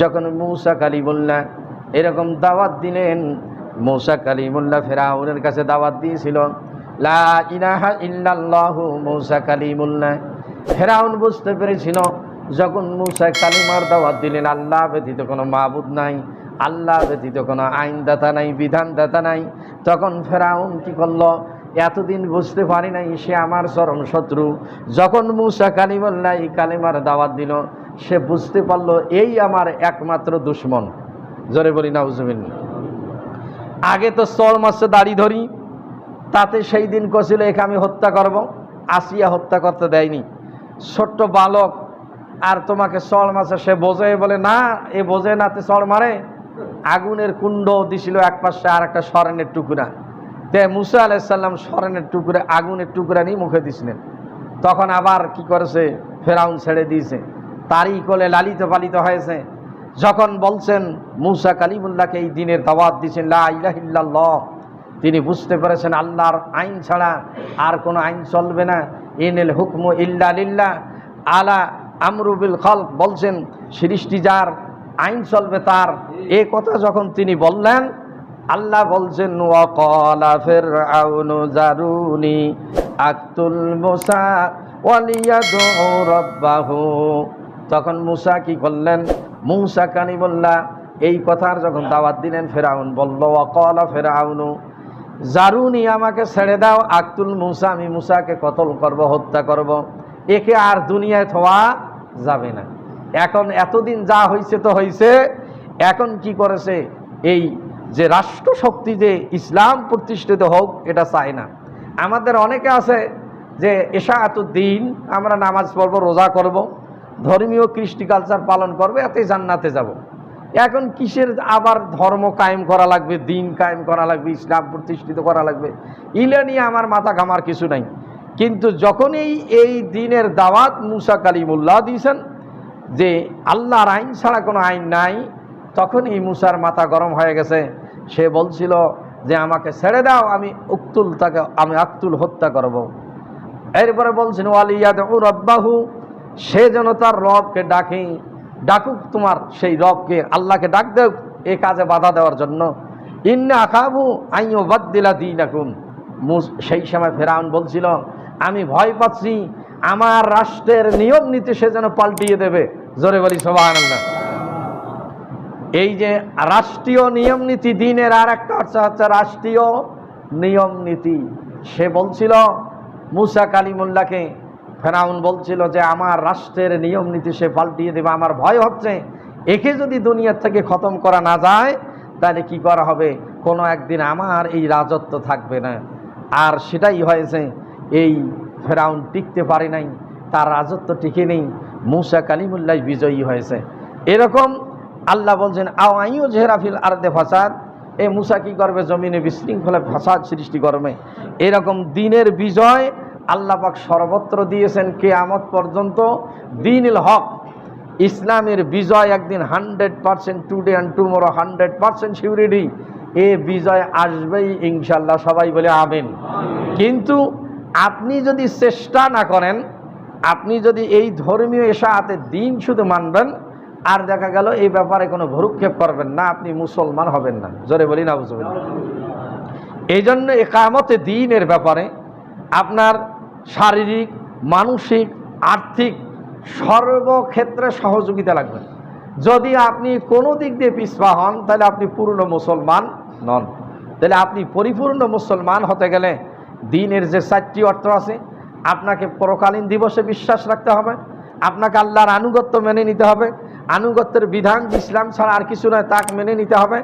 যখন মৌসা কালিমুল্লাহ এরকম দাওয়াত দিলেন, মৌসা কালিমুল্লাহ ফেরাউনের কাছে দাওয়াত দিয়েছিল, লা ইলাহা ইল্লাল্লাহু মৌসা কালিমুল্লাহ। ফেরাউন বুঝতে পেরেছিল, যখন মৌসা কালিমার দাওয়াত দিলেন, আল্লাহ ব্যতীত কোনো মাবুদ নাই, আল্লাহ ব্যতীত কোনো আইনদাতা নাই, বিধানদাতা নাই। তখন ফেরাউন কি করল, এতদিন বুঝতে পারি নাই, সে আমার চরম শত্রু। যখন মুসা কালিমুল্লাহ এই কালিমার দাওয়াত দিল সে বুঝতে পারল, এই আমার একমাত্র দুশ্মন। জোরে বলি না আগে তো চল মাসে দাড়ি ধরি, তাতে সেই দিন কছিল, একে আমি হত্যা করব। আসিয়া হত্যা করতে দেয়নি। ছোট্ট বালক, আর তোমাকে চল মাসে সে বোঝে, বলে, না, এ বোঝে না তে চড় মারে। আগুনের কুণ্ড দিছিল এক পাশে আর একটা স্মরণের টুকরা। তে মুসা আলাইসাল্লাম স্মরণের টুকরা, আগুনের টুকরা নিয়ে মুখে দিছিলেন। তখন আবার কি করেছে? ফেরাউন ছেড়ে দিয়েছে। তারই কোলে লালিত পালিত হয়েছে। যখন বলছেন, মুসা কালিমুল্লাহকে এই দিনের দাওয়াত দিয়েছেন, লা ইলাহা ইল্লাল্লাহ। তিনি বুঝতে পেরেছেন, আল্লাহর আইন ছাড়া আর কোনো আইন চলবে না। ইনেল হুকম ইল্লা লিল্লাহ। আলা আমরুবিল খলক বলছেন, সৃষ্টি যার আইন চলবে তার। এ কথা যখন তিনি বললেন, আল্লাহ বলছেন ওয়াকালা ফিরআউনু জারুনি, আক্তুল মুসা ওয়ালিয়াদু রাব্বাহু। তখন মুসা কি করলেন? মুসা কানিমুল্লাহ এই কথার যখন দাওয়াত দিলেন, ফেরাউন বলল ওয়াকালা ফেরাউনু, জারুনি আমাকে ছেড়ে দাও, আক্তুল মুসা, আমি মুসাকে কতল করব, হত্যা করব। একে আর দুনিয়ায় থোয়া যাবে না। এখন এতদিন যা হয়েছে তো হয়েছে এখন কি করেছে? এই যে রাষ্ট্রশক্তি যে ইসলাম প্রতিষ্ঠিত হোক, এটা চায় না। আমাদের অনেকে আছে যে এশা দিন আমরা নামাজ পড়ব, রোজা করব। ধর্মীয় কৃষ্টি কালচার পালন করবে, এতে জান্নাতে যাব। এখন কিসের আবার ধর্ম কায়েম করা লাগবে, দিন কায়েম করা লাগবে, ইসলাম প্রতিষ্ঠিত করা লাগবে ইলে নিয়ে আমার মাথা ঘামার কিছু নাই কিন্তু যখনই এই দিনের দাওয়াত মুসা কালিমুল্লাহ দিয়েছেন, যে আল্লাহর আইন ছাড়া কোনো আইন নাই, তখনই মুসার মাথা গরম হয়ে গেছে সে বলছিল যে, আমাকে ছেড়ে দাও, আমি উক্তুল তাকে, আমি আক্তুল হত্যা করব। এরপরে বলছেন ওয়ালিয়াদ ও রব্বাহু সে যেন তার রবকে ডাকে, ডাকুক তোমার সেই রবকে, আল্লাহকে ডাক দেও এ কাজে বাধা দেওয়ার জন্য। ইন্না আকাবু আইও বাদ দিলা দিন এখন সেই সময় ফেরাউন বলছিল, আমি ভয় পাচ্ছি, আমার রাষ্ট্রের নিয়ম নীতি সে যেন পাল্টিয়ে দেবে। জোরে বলি সবাই এই যে রাষ্ট্রীয় নিয়ম নীতি, দিনের আর একটা অর্থ হচ্ছে রাষ্ট্রীয় নিয়ম নীতি। সে বলছিল, মুসা কালিমুল্লাহকে ফেরাউন বলছিল যে, আমার রাষ্ট্রের নিয়ম নীতি সে পাল্টিয়ে দেবে, আমার ভয় হচ্ছে। একে যদি দুনিয়ার থেকে খতম করা না যায়, তাহলে কি করা হবে? কোনো একদিন আমার এই রাজত্ব থাকবে না। আর সেটাই হয়েছে, এই ফেরাউন টিকতে পারে নাই, তার রাজত্ব টিকে নেই, মুসা কালিমুল্লাহ বিজয়ী হয়েছে। এরকম আল্লাহ বলছেন, আও আইও জেহরাফিল আর্দে ফাসাদ? এ মুসা কি করবে? জমিনে বিশৃঙ্খলা, ফাসাদ সৃষ্টি করবে। এরকম দিনের বিজয় আল্লাহ পাক সর্বত্র দিয়েছেন কেয়ামত পর্যন্ত। দিনিল হক, ইসলামের বিজয় একদিন hundred percent today and tomorrow hundred percent surety. এ বিজয় আসবেই ইনশাল্লাহ সবাই বলে আবেন কিন্তু আপনি যদি চেষ্টা না করেন, আপনি যদি এই ধর্মীয় এশাহাতে দিন শুধু মানবেন, আর দেখা গেল এই ব্যাপারে কোনো ভরুক্ষেপ করবেন না, আপনি মুসলমান হবেন না। জোরে বলি না বুঝবেন এই জন্য একামতে দিনের ব্যাপারে আপনার শারীরিক, মানসিক, আর্থিক সর্বক্ষেত্রে সহযোগিতা লাগবে। যদি আপনি কোনো দিক দিয়ে পিছপা হন, তাহলে আপনি পূর্ণ মুসলমান নন। তাহলে আপনি পরিপূর্ণ মুসলমান হতে গেলে দিনের যে চারটি অর্থ আছে, আপনাকে পরকালীন দিবসে বিশ্বাস রাখতে হবে, আপনাকে আল্লাহর আনুগত্য মেনে নিতে হবে, আনুগত্যের বিধান ইসলাম ছাড়া আর কিছু নয় তাকে মেনে নিতে হবে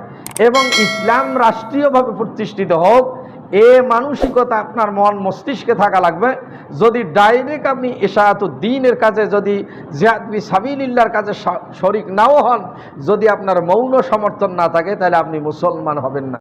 এবং ইসলাম রাষ্ট্রীয়ভাবে প্রতিষ্ঠিত হোক এ মানসিকতা আপনার মন মস্তিষ্কে থাকা লাগবে। যদি ডাইরেক্ট আপনি এশায়াত দিনের কাজে, যদি জিয়াদবি সাবিল্লার কাজে শরিক নাও হন, যদি আপনার মৌন সমর্থন না থাকে, তাহলে আপনি মুসলমান হবেন না।